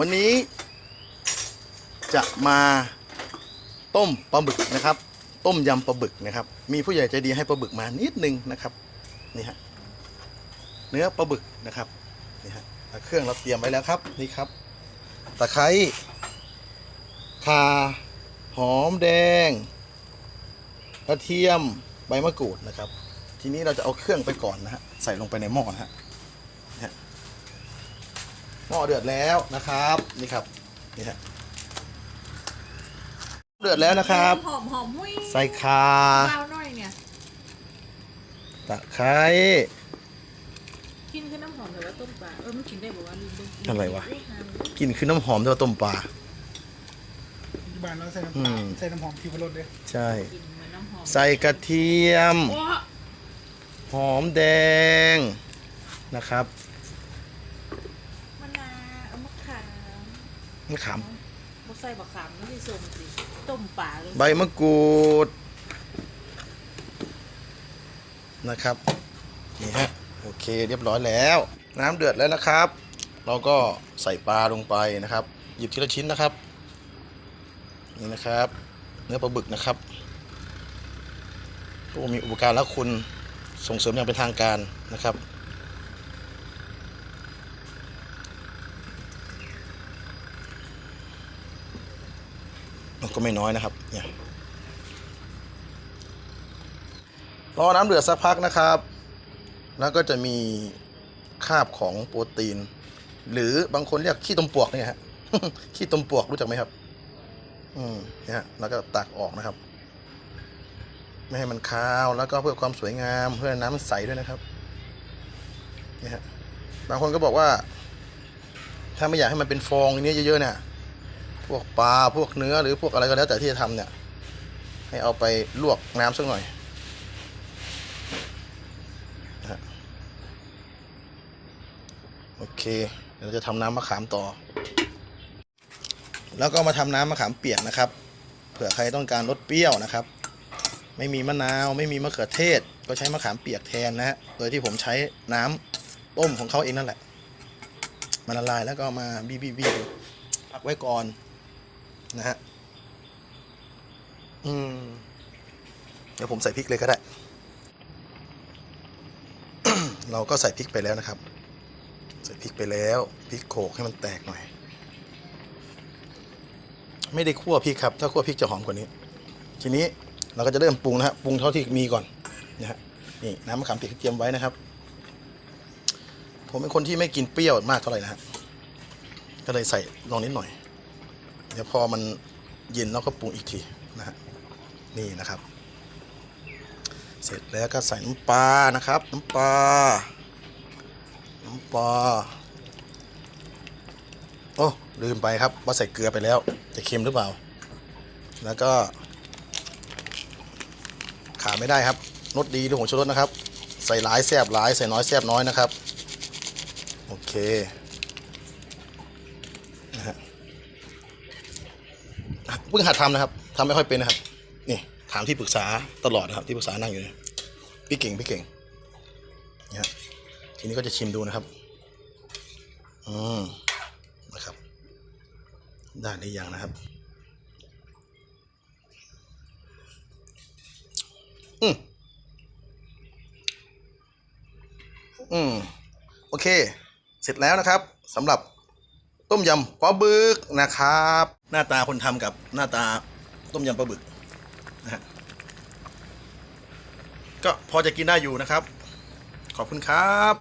วันนี้จะมาต้มปลาบึกนะครับ ต้มยำปลาบึกนะครับ มีผู้ใหญ่ใจดีให้ปลาบึกมานิดนึงนะครับนี่ฮะเนื้อปลาบึกนะครับนี่ฮะเครื่องเราเตรียมไว้แล้วครับนี่ครับตะไคร้ข่าหอมแดงกระเทียมใบมะกรูดนะครับ ทีนี้เราจะเอาเครื่องไปก่อนนะฮะใส่ลงไปในหม้อนะฮะ หม้อเดือดแล้วนะครับนี่ครับนี่ฮะเดือดแล้วนะครับ หอมหอมหุ้ยใส่ข่าเบาหน่อยเนี่ยตะไคร้กินคือน้ำหอมหรือว่าต้มปลาเออไม่กินได้บอกว่าลืมเบิ่งอะไรวะยหาเลยกลินคือน้ำหอมที่ว่าต้มปลาที่บ้านเราใส่น้ำอืตามลใส่น้ำหอมที่พรสเลยใช่ กินเหมือนน้ำหอมใส่กระเทียม โอ้หอมแดงนะครับ มะนาวเอามะขาม มะขามบ่ใส่บะขามไม่ได้ส้มสิต้มปลาเลยใบมะกรูดนะครับ นี่ฮะ โอเคเรียบร้อยแล้ว น้ำเดือดแล้วนะครับ เราก็ใส่ปลาลงไปนะครับ หยิบทีละชิ้นนะครับ นี่นะครับ เนื้อปลาบึกนะครับผู้มีอุปการะคุณส่งเสริมอย่างเป็นทางการนะครับ ก็ไม่น้อยนะครับเนี่ยรอน้ำเดือดสักพักนะครับ แล้วก็จะมีคาบของโปรตีน หรือบางคนเรียกขี้ตมปวกเนี่ยฮะขี้ตมปวกรู้จักไหมครับ อืมเนี่ยแล้วก็ตักออกนะครับ ไม่ให้มันคาวแล้วก็เพื่อความสวยงามเพื่อน้ำใสด้วยนะครับเนี่ยฮะบางคนก็บอกว่า ถ้าไม่อยากให้มันเป็นฟองอย่างนี้เยอะๆเนี่ย พวกปลาพวกเนื้อหรือพวกอะไรก็แล้วแต่ที่จะทำเนี่ย ให้เอาไปลวกน้ำสักหน่อยฮะโอเคเดี๋ยวจะทำน้ำมะขามต่อ แล้วก็มาทำน้ำมะขามเปียกนะครับ เผื่อใครต้องการรสเปรี้ยวนะครับ ไม่มีมะนาวไม่มีมะเขือเทศ ก็ใช้มะขามเปียกแทนนะฮะโดยที่ผมใช้น้ำต้มของเขาเองนั่นแหละ มันละลายแล้วก็มาบีบี้บี้พักไว้ก่อน นะฮะ อืม เดี๋ยวผมใส่พริกเลยก็ได้ เราก็ใส่พริกไปแล้วนะครับ ใส่พริกไปแล้วพริกโขกให้มันแตกหน่อย ไม่ได้คั่วพริกครับ ถ้าคั่วพริกจะหอมกว่านี้ ทีนี้เราก็จะเริ่มปรุงนะฮะปรุงเท่าที่มีก่อนนะฮะนี่น้ำมะขามเปียกที่เตรียมไว้นะครับ ผมเป็นคนที่ไม่กินเปรี้ยวมากเท่าไหร่นะฮะก็เลยใส่ลงนิดหน่อย เดี๋ยวพอมันเย็นเราก็ปรุงอีกทีนะฮะนี่นะครับ เสร็จแล้วก็ใส่น้ำปลานะครับ น้ำปลาน้ำปลาโอ้ลืมไปครับว่าใส่เกลือไปแล้วจะเค็มหรือเปล่า แล้วก็ขาไม่ได้ครับรสดีด้วยผงชูรสนะครับ ใส่หลายแซบหลายใส่น้อยแซบน้อยนะครับ โอเคนะฮะ เพิ่งหัดทำนะครับทำไม่ค่อยเป็นนะครับ นี่ถามที่ปรึกษาตลอดนะครับ ที่ปรึกษานั่งอยู่นี่พี่เก่งพี่เก่งนี่ยฮะทีนี้ก็จะชิมดูนะครับ อืมนะครับ ได้หรือยังนะครับ อืมอืมโอเค เสร็จแล้วนะครับสำหรับ ต้มยำปลาบึกนะครับ หน้าตาคนทำกับหน้าตาต้มยำปลาบึกนะฮะก็พอจะกินได้อยู่นะครับ ขอบคุณครับ